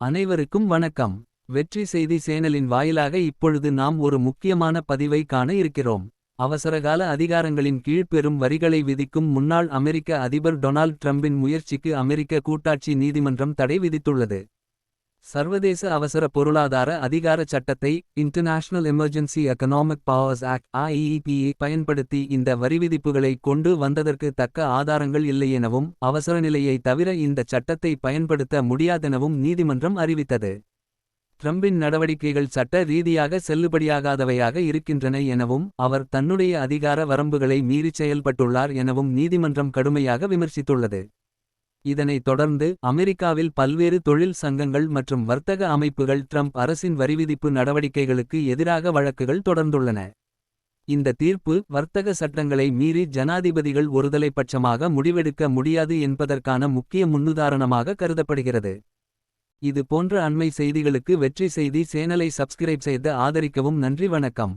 அனைவருக்கும் வணக்கம். வெற்றி செய்தி சேனலின் வாயிலாக இப்பொழுது நாம் ஒரு முக்கியமான பதிவை காண இருக்கிறோம். அவசரகால அதிகாரங்களின் கீழ் பெரும் வரிகளை விதிக்கும் முன்னாள் அமெரிக்க அதிபர் டொனால்ட் ட்ரம்பின் முயற்சிக்கு அமெரிக்க கூட்டாட்சி நீதிமன்றம் தடை விதித்துள்ளது. சர்வதேச அவசர பொருளாதார அதிகார சட்டத்தை international emergency economic powers act ஐஇபியை பயன்படுத்தி இந்த வரிவிதிப்புகளை கொண்டு வந்ததற்கு தக்க ஆதாரங்கள் இல்லையெனவும் அவசர நிலையை தவிர இந்த சட்டத்தை பயன்படுத்த முடியாதெனவும் நீதிமன்றம் அறிவித்தது. ட்ரம்பின் நடவடிக்கைகள் சட்ட ரீதியாக செல்லுபடியாகாதவையாக இருக்கின்றன எனவும் அவர் தன்னுடைய அதிகார வரம்புகளை மீறிச் செயல்பட்டுள்ளார் எனவும் நீதிமன்றம் கடுமையாக விமர்சித்துள்ளது. இதனைத் தொடர்ந்து அமெரிக்காவில் பல்வேறு தொழில் சங்கங்கள் மற்றும் வர்த்தக அமைப்புகள் ட்ரம்ப் அரசின் வரிவிதிப்பு நடவடிக்கைகளுக்கு எதிராக வழக்குகள் தொடர்ந்துள்ளன. இந்த தீர்ப்பு வர்த்தக சட்டங்களை மீறி ஜனாதிபதிகள் ஒருதலைப்பட்சமாக முடிவெடுக்க முடியாது என்பதற்கான முக்கிய முன்னுதாரணமாக கருதப்படுகிறது. இது போன்ற அண்மை செய்திகளுக்கு வெற்றி செய்தி சேனலை சப்ஸ்கிரைப் செய்து ஆதரிக்கவும் நன்றி வணக்கம்.